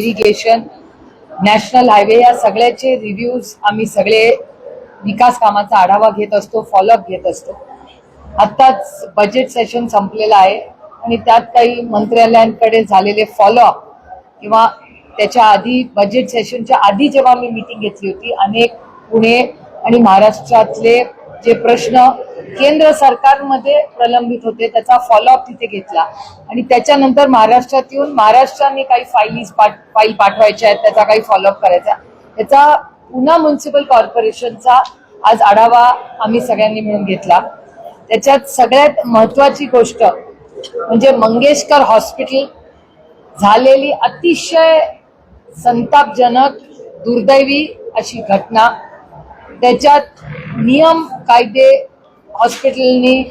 Irrigation national highway या सगळ्याचे reviews आम्ही सगळे विकास कामाचा आढावा घेत असतो फॉलोअप घेत असतो. आत्ताच बजेट सेशन संपलेलं आहे आणि त्यात काही मंत्रालयांकडे झालेले फॉलोअप किंवा त्याच्या आधी बजेट सेशनच्या आधी जेव्हा मी मीटिंग घेतली होती अनेक पुणे आणि महाराष्ट्रातले जे प्रश्न केंद्र सरकारमध्ये प्रलंबित होते त्याचा फॉलोअप तिथे घेतला. आणि त्याच्यानंतर महाराष्ट्रात येऊन महाराष्ट्राने काही फाईलीज पाठ फाईल पाठवायच्या आहेत त्याचा काही फॉलोअप करायचा त्याचा पुन्हा म्युन्सिपल कॉर्पोरेशनचा आज आढावा आम्ही सगळ्यांनी मिळून घेतला. त्याच्यात सगळ्यात महत्वाची गोष्ट म्हणजे मंगेशकर हॉस्पिटल झालेली अतिशय संतापजनक दुर्दैवी अशी घटना. त्याच्यात नियम कायदे हॉस्पिटलनी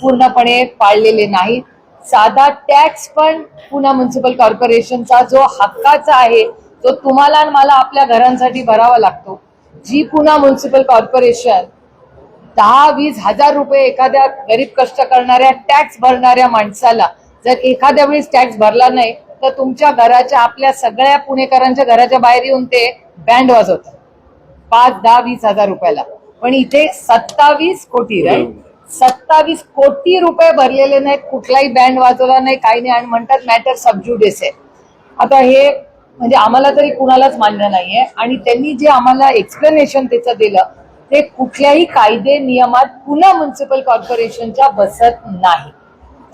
पूर्णपणे पाळलेले नाहीत. साधा टॅक्स पण पुणे म्युन्सिपल कॉर्पोरेशनचा जो हक्काचा आहे तो तुम्हाला आणि मला आपल्या घरांसाठी भरावा लागतो. जी पुणे म्युन्सिपल कॉर्पोरेशन दहा वीस हजार रुपये एखाद्या गरीब कष्ट करणाऱ्या टॅक्स भरणाऱ्या माणसाला जर एखाद्या वेळेस टॅक्स भरला नाही तर तुमच्या घराच्या आपल्या सगळ्या पुणेकरांच्या घराच्या बाहेर येऊन ते बँड वाजवतात. पाच दहा वीस हजार रुपयाला. पण इथे सत्तावीस कोटी राईट सत्तावीस कोटी रुपये भरलेले नाहीत कुठलाही बँड वाजवला नाही काही नाही. आणि म्हणतात मॅटर सबज्युडिस आहे आता हे म्हणजे आम्हाला तरी कुणालाच मान्य नाहीये. आणि त्यांनी जे आम्हाला एक्सप्लेनेशन त्याचं दिलं ते कुठल्याही कायदे नियमात पुणे म्युन्सिपल कॉर्पोरेशनच्या बसत नाही.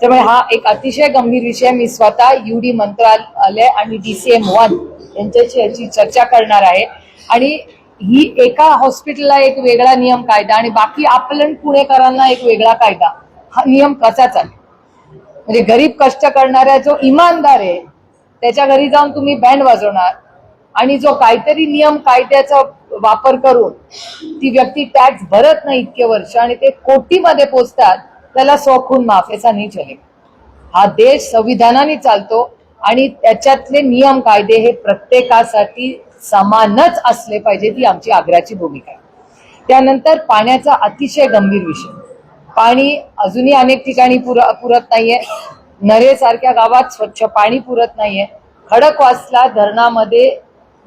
त्यामुळे हा एक अतिशय गंभीर विषय मी स्वतः युडी मंत्रालय आणि डीसीएम वन यांच्याशी याची चर्चा करणार आहे. आणि ही एका हॉस्पिटलला एक वेगळा नियम कायदा आणि बाकी आपलं पुणेकरांना एक वेगळा कायदा. हा नियम कसा चालेल म्हणजे गरीब कष्ट करणाऱ्या जो इमानदार आहे त्याच्या घरी जाऊन तुम्ही बँड वाजवणार आणि जो काहीतरी नियम कायद्याचा वापर करून ती व्यक्ती टॅक्स भरत नाही इतके वर्ष आणि ते कोटीमध्ये पोचतात त्याला स्वखून माफ याचा नाही चले हा देश संविधानाने चालतो आणि त्याच्यातले नियम कायदे हे प्रत्येकासाठी समानच असले पाहिजे ती आमची आग्र्याची भूमिका आहे. त्यानंतर पाण्याचा अतिशय गंभीर विषय. पाणी अजूनही अनेक ठिकाणी पुर पुरत नाहीये. नरेसारख्या गावात स्वच्छ पाणी पुरत नाहीये. खडकवासला धरणामध्ये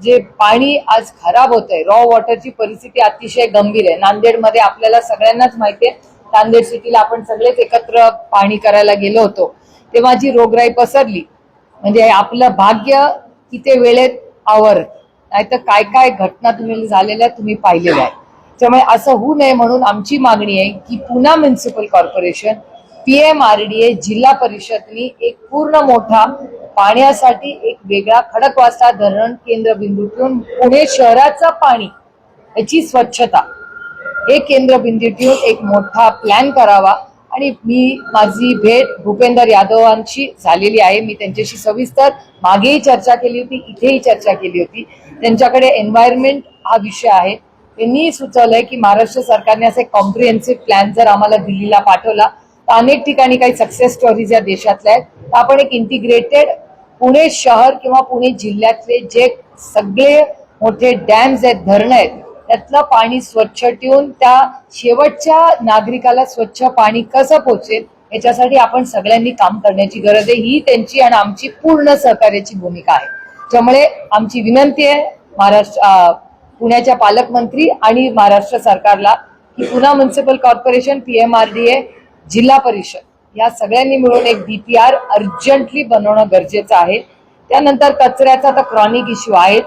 जे पाणी आज खराब होत आहे रॉ वॉटरची परिस्थिती अतिशय गंभीर आहे. नांदेडमध्ये आपल्याला सगळ्यांनाच माहिती आहे. नांदेड सिटीला आपण सगळेच एकत्र पाणी करायला गेलो होतो. तेव्हा जी रोगराई पसरली म्हणजे आपलं भाग्य किती वेळेत आवर. नाहीतर काय काय घटना तुम्ही झालेल्या तुम्ही पाहिलेल्या आहेत. त्यामुळे असं होऊ नये म्हणून आमची मागणी आहे की पुन्हा म्युन्सिपल कॉर्पोरेशन पीएमआरडीए जिल्हा परिषदनी एक पूर्ण मोठा पाण्यासाठी एक वेगळा खडकवासा धरण केंद्रबिंदू ठेवून पुणे शहराचं पाणी याची स्वच्छता. हे केंद्रबिंदू ठेवून एक मोठा प्लॅन करावा. आणि मी माझी भेट भूपेंदर यादवांशी झालेली आहे. मी त्यांच्याशी सविस्तर मागेही चर्चा केली होती इथेही चर्चा केली होती. त्यांच्याकडे एन्व्हायरमेंट हा विषय आहे. त्यांनी सुचवलंय की महाराष्ट्र सरकारने असे कॉम्प्रिहेन्सिव्ह प्लॅन जर आम्हाला दिल्लीला पाठवला तर अनेक ठिकाणी काही सक्सेस स्टोरीज या देशातल्या आहेत. तर आपण एक इंटिग्रेटेड पुणे शहर किंवा पुणे जिल्ह्यातले जे सगळे मोठे डॅम्स आहेत धरणं आहेत त्यातलं पाणी स्वच्छ ठेवून त्या शेवटच्या नागरिकाला स्वच्छ पाणी कसं पोचेल याच्यासाठी आपण सगळ्यांनी काम करण्याची गरज आहे. ही त्यांची आणि आमची पूर्ण सहकार्याची भूमिका आहे. त्यामुळे आमची विनंती आहे महाराष्ट्र पुण्याच्या पालकमंत्री आणि महाराष्ट्र सरकारला की पुणे म्युन्सिपल कॉर्पोरेशन पीएमआरडीए जिल्हा परिषद या सगळ्यांनी मिळून एक डीपीआर अर्जंटली बनवणं गरजेचं आहे. त्यानंतर कचऱ्याचा तर क्रॉनिक इश्यू आहेच.